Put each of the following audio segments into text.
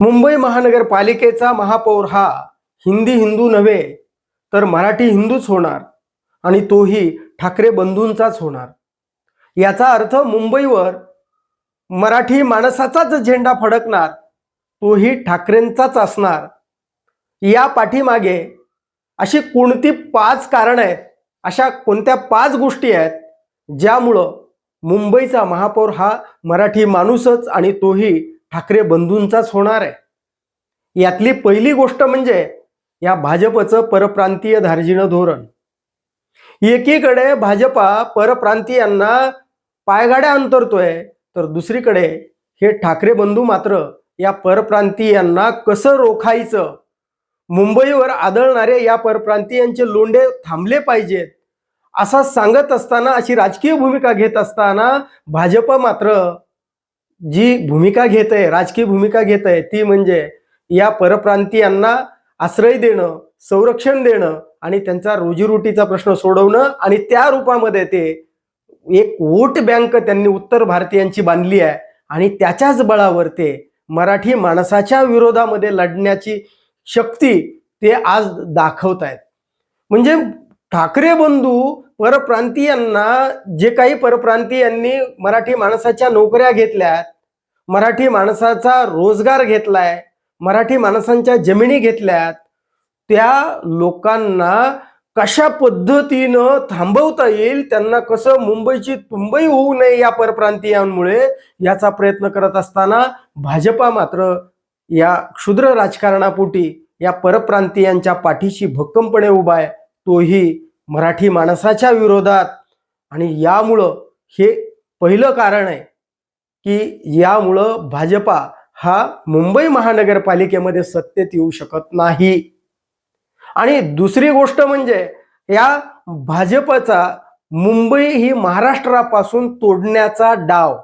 मुंबई महानगरपालिकेचा महापौर हा हिंदी हिंदू नव्हे तर मराठी हिंदूच होणार आणि तोही ठाकरे बंधूंचाच होणार. याचा अर्थ मुंबईवर मराठी माणसाचाच झेंडा फडकणार तोही ठाकरेंचाच असणार. या पाठीमागे अशी कोणती पाच कारणं आहेत अशा कोणत्या पाच गोष्टी आहेत ज्यामुळं मुंबईचा महापौर हा मराठी माणूसच आणि तोही ठाकरे बंधूंचाच होणार आहे. यातली पहिली गोष्ट म्हणजे या भाजपचं परप्रांतीय धार्जिणं धोरण. एकीकडे भाजपा परप्रांतीयांना पायगाड्या अंतरतोय तर दुसरीकडे हे ठाकरे बंधू मात्र या परप्रांतीयांना कसं रोखायचं? मुंबईवर आदळणारे या परप्रांतीयांचे लोंढे थांबले पाहिजेत असा सांगत असताना अशी राजकीय भूमिका घेत असताना भाजप मात्र जी भूमिका घेत आहे राजकीय भूमिका घेत आहे ती म्हणजे या परप्रांतीयांना आश्रय देणं संरक्षण देणं आणि त्यांचा रोजीरोटीचा प्रश्न सोडवणं आणि त्या रूपामध्ये ते एक वोट बँक त्यांनी उत्तर भारतीयांची बांधली आहे आणि त्याच्याच बळावर ते मराठी माणसाच्या विरोधामध्ये लढण्याची शक्ती ते आज दाखवत आहेत म्हणजे ठाकरे बंधू परप्रांतीयांना जे काही परप्रांतीयांनी मराठी माणसाच्या नोकऱ्या घेतल्यात मराठी माणसाचा रोजगार घेतलाय मराठी माणसांच्या जमिनी घेतल्यात त्या लोकांना कशा पद्धतीनं थांबवता येईल त्यांना कसं मुंबईची तुंबई होऊ नये या परप्रांतीयांमुळे याचा प्रयत्न करत असताना भाजपा मात्र या क्षुद्र राजकारणापोटी या परप्रांतीयांच्या पाठीशी भक्कमपणे उभा आहे. तोही मराठी माणसाच्या विरोधात. आणि यामुळं हे पहिलं कारण आहे की यामुळं भाजपा हा मुंबई महानगरपालिकेमध्ये सत्तेत येऊ शकत नाही. आणि दुसरी गोष्ट म्हणजे या भाजपचा मुंबई ही महाराष्ट्रापासून तोडण्याचा डाव.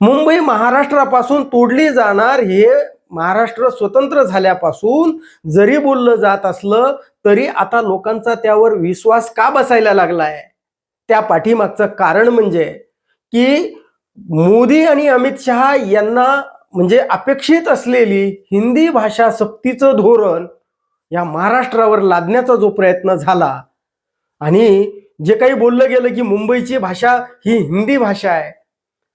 मुंबई महाराष्ट्रापासून तोडली जाणार हे महाराष्ट्र स्वतंत्र झाल्यापासून जरी बोललं जात असलं तरी आता लोकांचा त्यावर विश्वास का बसायला लागलाय? त्या पाठीमागचं कारण म्हणजे की मोदी आणि अमित शहा यांना म्हणजे अपेक्षित असलेली हिंदी भाषा सक्तीचं धोरण या महाराष्ट्रावर लादण्याचा जो प्रयत्न झाला आणि जे काही बोललं गेलं की मुंबईची भाषा ही हिंदी भाषा आहे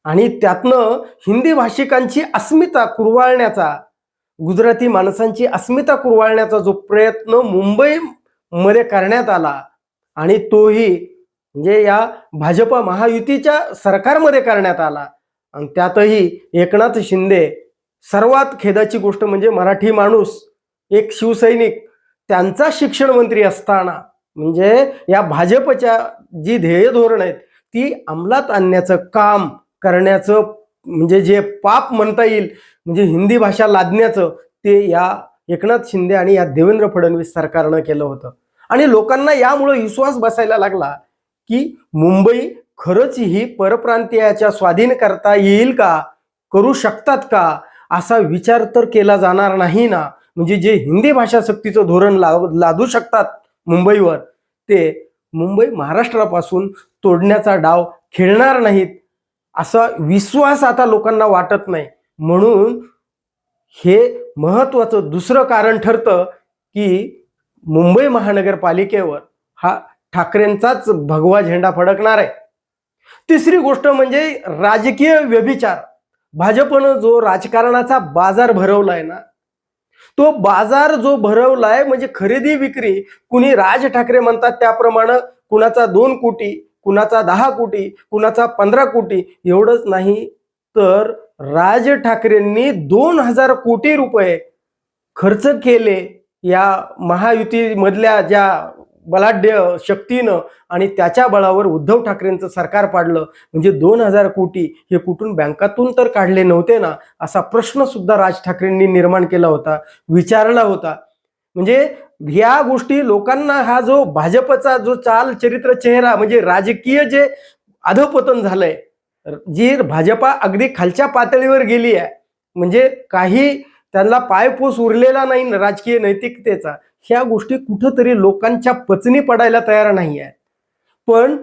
आणि त्यातनं हिंदी भाषिकांची अस्मिता कुरवाळण्याचा गुजराती माणसांची अस्मिता कुरवाळण्याचा जो प्रयत्न मुंबईमध्ये करण्यात आला आणि तोही म्हणजे या भाजपा महायुतीच्या सरकारमध्ये करण्यात आला. आणि त्यातही एकनाथ शिंदे सर्वात खेदाची गोष्ट म्हणजे मराठी माणूस एक शिवसैनिक त्यांचा शिक्षण मंत्री असताना म्हणजे या भाजपच्या जी ध्येय धोरण आहेत ती अंमलात आणण्याचं काम करण्याचं म्हणजे जे पाप म्हणता येईल म्हणजे हिंदी भाषा लादण्याचं ते या एकनाथ शिंदे आणि या देवेंद्र फडणवीस सरकारनं केलं होतं. आणि लोकांना यामुळे विश्वास बसायला लागला की मुंबई खरंच ही परप्रांतीयाच्या स्वाधीन करता येईल का? करू शकतात का? असा विचार तर केला जाणार नाही ना. म्हणजे जे हिंदी भाषा सक्तीचं धोरण लाव लादू शकतात मुंबईवर ते मुंबई महाराष्ट्रापासून तोडण्याचा डाव खेळणार नाहीत असा विश्वास आता लोकांना वाटत नाही. म्हणून हे महत्वाचं दुसरं कारण ठरतं की मुंबई महानगरपालिकेवर हा ठाकरेंचाच भगवा झेंडा फडकणार आहे. तिसरी गोष्ट म्हणजे राजकीय व्यभिचार. भाजपनं जो राजकारणाचा बाजार भरवलाय ना तो बाजार जो भरवलाय म्हणजे खरेदी विक्री कुणी राज ठाकरे म्हणतात त्याप्रमाणे कुणाचा दोन कोटी कुणाचा दहा कोटी कुणाचा पंधरा कोटी एवढंच नाही. तर राज ठाकरेंनी दोन हजार कोटी रुपये खर्च केले या महायुतीमधल्या ज्या बलाढ्य शक्तीनं आणि त्याच्या बळावर उद्धव ठाकरेंचं सरकार पाडलं. म्हणजे दोन हजार कोटी हे कुठून बँकातून तर काढले नव्हते ना असा प्रश्न सुद्धा राज ठाकरेंनी निर्माण केला होता विचारला होता. म्हणजे ह्या गोष्टी लोकांना हा जो भाजपचा जो चाल चरित्र चेहरा म्हणजे राजकीय जे अधपतन झालंय जी भाजपा अगदी खालच्या पातळीवर गेली आहे म्हणजे काही त्यांना पायपोस उरलेला नाही राजकीय नैतिकतेचा ह्या गोष्टी कुठंतरी लोकांच्या पचनी पडायला तयार नाही आहेत. पण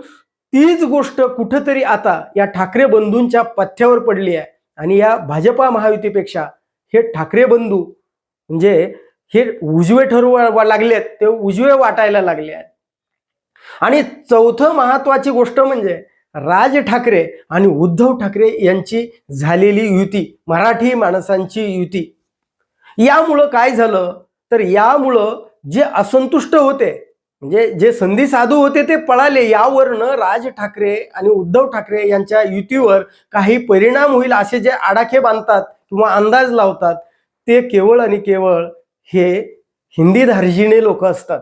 तीच गोष्ट कुठंतरी आता या ठाकरे बंधूंच्या पथ्यावर पडली आहे आणि या भाजपा महायुतीपेक्षा हे ठाकरे बंधू म्हणजे हे उजवे ठरवू लागले लागलेत ते उजवे वाटायला लागले आहेत. आणि चौथं महत्वाची गोष्ट म्हणजे राज ठाकरे आणि उद्धव ठाकरे यांची झालेली युती मराठी माणसांची युती. यामुळं काय झालं? तर यामुळं जे असंतुष्ट होते म्हणजे जे संधी साधू होते ते पळाले यावरनं राज ठाकरे आणि उद्धव ठाकरे यांच्या युतीवर काही परिणाम होईल असे जे आडाखे बांधतात किंवा अंदाज लावतात ते केवळ आणि केवळ हे हिंदी धार्जिणे लोक असतात.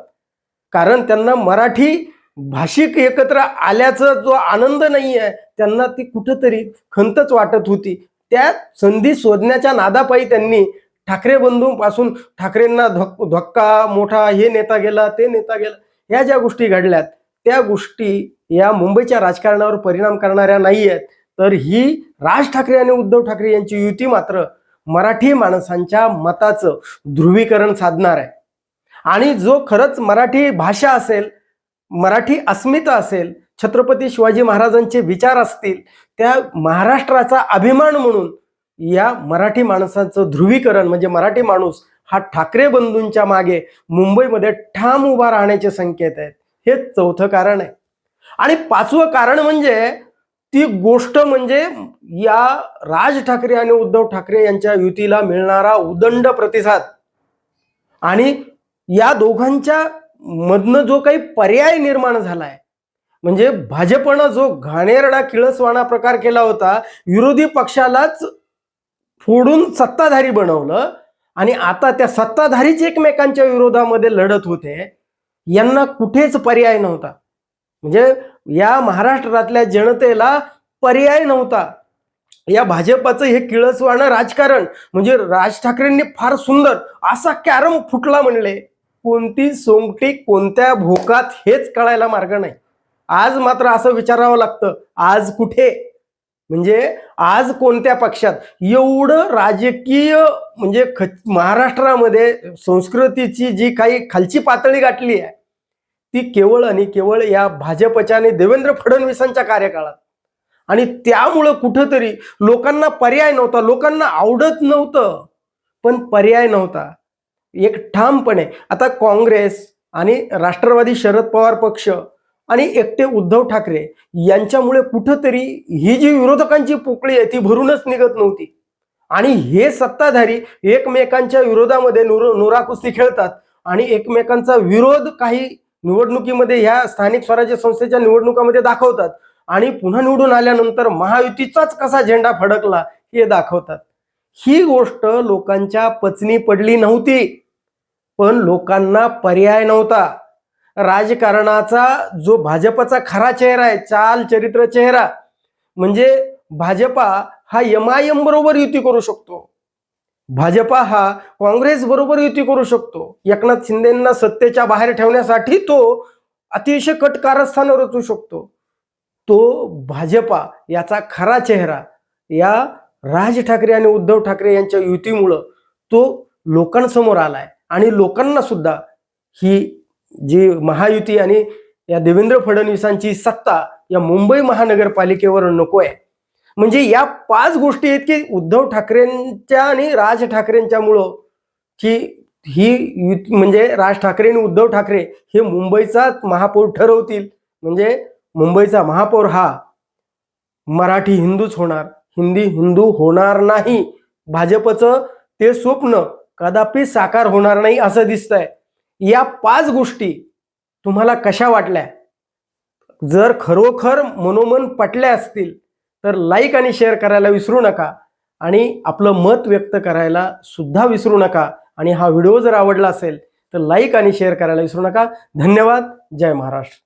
कारण त्यांना मराठी भाषिक एकत्र आल्याचा जो आनंद नाही आहे त्यांना ती कुठंतरी खंतच वाटत होती. त्या संधी शोधण्याच्या नादापायी त्यांनी ठाकरे बंधूंपासून ठाकरेंना धक धक्का मोठा हे नेता गेला ते नेता गेला ह्या ज्या गोष्टी घडल्यात त्या गोष्टी या मुंबईच्या राजकारणावर परिणाम करणाऱ्या नाही आहेत तर ही राज ठाकरे आणि उद्धव ठाकरे यांची युती मात्र मराठी माणसांच्या मताचं ध्रुवीकरण साधणार आहे. आणि जो खरंच मराठी भाषा असेल मराठी अस्मिता असेल छत्रपती शिवाजी महाराजांचे विचार असतील त्या महाराष्ट्राचा अभिमान म्हणून या मराठी माणसाचं ध्रुवीकरण म्हणजे मराठी माणूस हा ठाकरे बंधूंच्या मागे मुंबईमध्ये ठाम उभा राहण्याचे संकेत आहेत. हे चौथं कारण आहे. आणि पाचवं कारण म्हणजे ती गोष्ट म्हणजे या राज ठाकरे आणि उद्धव ठाकरे यांच्या युतीला मिळणारा उदंड प्रतिसाद. आणि या दोघांच्या मधनं जो काही पर्याय निर्माण झालाय म्हणजे भाजपनं जो घाणेरडा किळसवाणा प्रकार केला होता विरोधी पक्षालाच फोडून सत्ताधारी बनवलं आणि आता त्या सत्ताधारीच एकमेकांच्या विरोधामध्ये लढत होते यांना कुठेच पर्याय नव्हता. म्हणजे या महाराष्ट्रातल्या जनतेला पर्याय नव्हता. या भाजपाचं हे किळसवाणं राजकारण म्हणजे राज ठाकरेंनी फार सुंदर असा कॅरम फुटला म्हणले. कोणती सोंगटी कोणत्या भोकात हेच कळायला मार्ग नाही. आज मात्र असं विचारावं लागतं आज कुठे? म्हणजे आज कोणत्या पक्षात? एवढं राजकीय म्हणजे ख महाराष्ट्रामध्ये संस्कृतीची जी काही खालची पातळी गाठली आहे ती केवळ आणि केवळ या भाजपच्या आणि देवेंद्र फडणवीसांच्या कार्यकाळात. आणि त्यामुळं कुठंतरी लोकांना पर्याय नव्हता लोकांना आवडत नव्हतं. पण पर्याय नव्हता. एक ठामपणे आता काँग्रेस आणि राष्ट्रवादी शरद पवार पक्ष आणि एकटे उद्धव ठाकरे यांच्यामुळे कुठंतरी ही जी विरोधकांची पोकळी आहे ती भरूनच निघत नव्हती. आणि हे सत्ताधारी एकमेकांच्या विरोधामध्ये नुर नुरा कुस्ती खेळतात आणि एकमेकांचा विरोध काही निवडणुकीमध्ये ह्या स्थानिक स्वराज्य संस्थेच्या निवडणुकामध्ये दाखवतात आणि पुन्हा निवडून आल्यानंतर महायुतीचाच कसा झेंडा फडकला हे दाखवतात. ही गोष्ट लोकांच्या पचनी पडली नव्हती. पण लोकांना पर्याय नव्हता. राजकारणाचा जो भाजपचा खरा चेहरा आहे चाल चरित्र चेहरा म्हणजे भाजपा हा एम बरोबर युती करू शकतो. भाजपा हा काँग्रेस बरोबर युती करू शकतो. एकनाथ शिंदेना सत्तेच्या बाहेर ठेवण्यासाठी तो अतिशय कट कारस्थान रचू शकतो. तो भाजपा याचा खरा चेहरा या राज ठाकरे आणि उद्धव ठाकरे यांच्या युतीमुळं तो लोकांसमोर आलाय. आणि लोकांना सुद्धा ही जी महायुती आणि या देवेंद्र फडणवीसांची सत्ता या मुंबई महानगरपालिकेवर नको आहे. म्हणजे या पाच गोष्टी आहेत की उद्धव ठाकरेंच्या आणि राज ठाकरेंच्यामुळं की ही म्हणजे राज ठाकरे आणि उद्धव ठाकरे हे मुंबईचा महापौर ठरवतील. म्हणजे मुंबईचा महापौर हा मराठी हिंदूच होणार. हिंदी हिंदू होणार नाही. भाजपचं ते स्वप्न कदापि साकार होणार नाही असं दिसतंय. या पाच गोष्टी तुम्हाला कशा वाटल्या? जर खरोखर मनोमन पटल्या असतील तर लाईक आणि शेअर करायला विसरू नका आणि आपलं मत व्यक्त करायला सुद्धा विसरू नका. आणि हा व्हिडिओ जर आवडला असेल तर लाईक आणि शेअर करायला विसरू नका. धन्यवाद. जय महाराष्ट्र.